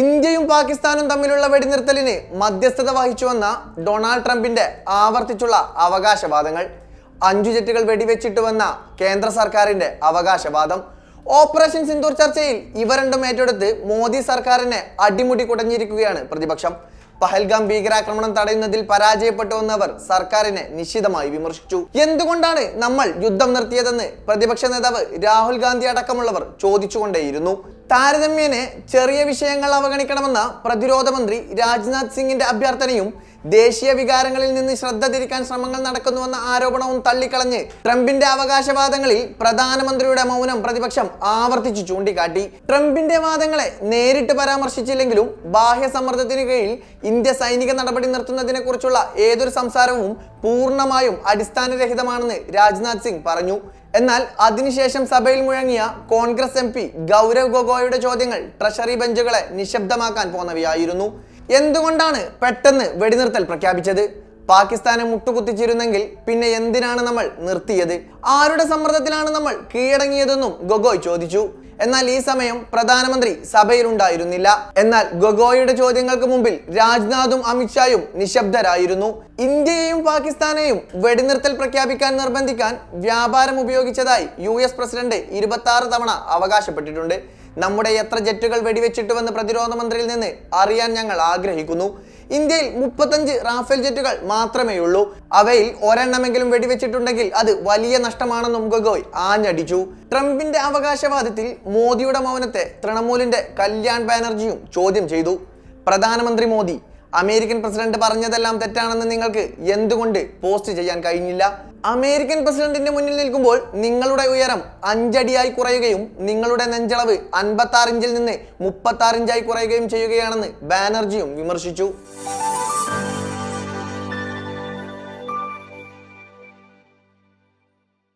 ഇന്ത്യയും പാകിസ്ഥാനും തമ്മിലുള്ള വെടിനിർത്തലിന് മധ്യസ്ഥത വഹിച്ചുവെന്ന ഡൊണാൾഡ് ട്രംപിന്റെ ആവർത്തിച്ചുള്ള അവകാശവാദങ്ങൾ. അഞ്ചു ജെറ്റുകൾ വെടിവെച്ചിട്ടുവെന്ന കേന്ദ്ര സർക്കാരിന്റെ അവകാശവാദം. ഓപ്പറേഷൻ സിന്ദൂർ ചർച്ചയിൽ ഇവ രണ്ടും ഏറ്റെടുത്ത് മോദി സർക്കാരിനെ അടിമുടി കുടഞ്ഞിരിക്കുകയാണ് പ്രതിപക്ഷം. പഹൽഗാം ഭീകരാക്രമണം തടയുന്നതിൽ പരാജയപ്പെട്ടുവെന്നവർ സർക്കാരിനെ നിശിതമായി വിമർശിച്ചു. എന്തുകൊണ്ടാണ് നമ്മൾ യുദ്ധം നിർത്തിയതെന്ന് പ്രതിപക്ഷ നേതാവ് രാഹുൽ ഗാന്ധി അടക്കമുള്ളവർ ചോദിച്ചുകൊണ്ടേയിരുന്നു. താരതമ്യേന ചെറിയ വിഷയങ്ങൾ അവഗണിക്കണമെന്ന പ്രതിരോധ മന്ത്രി രാജ്നാഥ് സിംഗിന്റെ അഭ്യർത്ഥനയും ദേശീയ വികാരങ്ങളിൽ നിന്ന് ശ്രദ്ധ തിരിക്കാൻ ശ്രമങ്ങൾ നടക്കുന്നുവെന്ന ആരോപണവും തള്ളിക്കളഞ്ഞ് ട്രംപിന്റെ അവകാശവാദങ്ങളിൽ പ്രധാനമന്ത്രിയുടെ മൗനം പ്രതിപക്ഷം ആവർത്തിച്ചു ചൂണ്ടിക്കാട്ടി. ട്രംപിന്റെ വാദങ്ങളെ നേരിട്ട് പരാമർശിച്ചില്ലെങ്കിലും ബാഹ്യ സമ്മർദ്ദത്തിന് കീഴിൽ ഇന്ത്യ സൈനിക നടപടി നിർത്തുന്നതിനെ കുറിച്ചുള്ള ഏതൊരു സംസാരവും പൂർണമായും അടിസ്ഥാനരഹിതമാണെന്ന് രാജ്നാഥ് സിംഗ് പറഞ്ഞു. എന്നാൽ അതിനുശേഷം സഭയിൽ മുഴങ്ങിയ കോൺഗ്രസ് എം പി ഗൗരവ് ഗൊഗോയുടെ ചോദ്യങ്ങൾ ട്രഷറി ബെഞ്ചുകളെ നിശബ്ദമാക്കാൻ പോന്നവയായിരുന്നു. എന്തുകൊണ്ടാണ് പെട്ടെന്ന് വെടിനിർത്തൽ പ്രഖ്യാപിച്ചത്? പാകിസ്ഥാനെ മുട്ടുകുത്തിച്ചിരുന്നെങ്കിൽ പിന്നെ എന്തിനാണ് നമ്മൾ നിർത്തിയത്? ആരുടെ സമ്മർദ്ദത്തിലാണ് നമ്മൾ കീഴടങ്ങിയതെന്നും ഗൊഗോയ് ചോദിച്ചു. എന്നാൽ ഈ സമയം പ്രധാനമന്ത്രി സഭയിലുണ്ടായിരുന്നില്ല. എന്നാൽ ഗൊഗോയുടെ ചോദ്യങ്ങൾക്ക് മുമ്പിൽ രാജ്നാഥും അമിത്ഷായും നിശബ്ദരായിരുന്നു. ഇന്ത്യയെയും പാകിസ്ഥാനെയും വെടിനിർത്തൽ പ്രഖ്യാപിക്കാൻ നിർബന്ധിക്കാൻ വ്യാപാരം ഉപയോഗിച്ചതായി യു പ്രസിഡന്റ് ഇരുപത്തി തവണ അവകാശപ്പെട്ടിട്ടുണ്ട്. നമ്മുടെ എത്ര ജെറ്റുകൾ വെടിവെച്ചിട്ടുവെന്ന് പ്രതിരോധ മന്ത്രിയിൽ നിന്ന് അറിയാൻ ഞങ്ങൾ ആഗ്രഹിക്കുന്നു. ഇന്ത്യയിൽ മുപ്പത്തഞ്ച് റാഫേൽ ജെറ്റുകൾ മാത്രമേ ഉള്ളൂ. അവയിൽ ഒരെണ്ണമെങ്കിലും വെടിവെച്ചിട്ടുണ്ടെങ്കിൽ അത് വലിയ നഷ്ടമാണെന്നും ഗൊഗോയ് ആഞ്ഞടിച്ചു. ട്രംപിന്റെ അവകാശവാദത്തിൽ മോദിയുടെ മൗനത്തെ തൃണമൂലിന്റെ കല്യാൺ ബാനർജിയും ചോദ്യം ചെയ്തു. പ്രധാനമന്ത്രി മോദി അമേരിക്കൻ പ്രസിഡന്റ് പറഞ്ഞതെല്ലാം തെറ്റാണെന്ന് നിങ്ങൾക്ക് എന്തുകൊണ്ട് പോസ്റ്റ് ചെയ്യാൻ കഴിഞ്ഞില്ല? അമേരിക്കൻ പ്രസിഡന്റിന്റെ മുന്നിൽ നിൽക്കുമ്പോൾ നിങ്ങളുടെ ഉയരം അഞ്ചടിയായി കുറയുകയും നിങ്ങളുടെ നെഞ്ചളവ് അൻപത്തി ഇഞ്ചിൽ നിന്ന് മുപ്പത്തി ഇഞ്ചായി കുറയുകയും ചെയ്യുകയാണെന്ന് ബാനർജിയും വിമർശിച്ചു.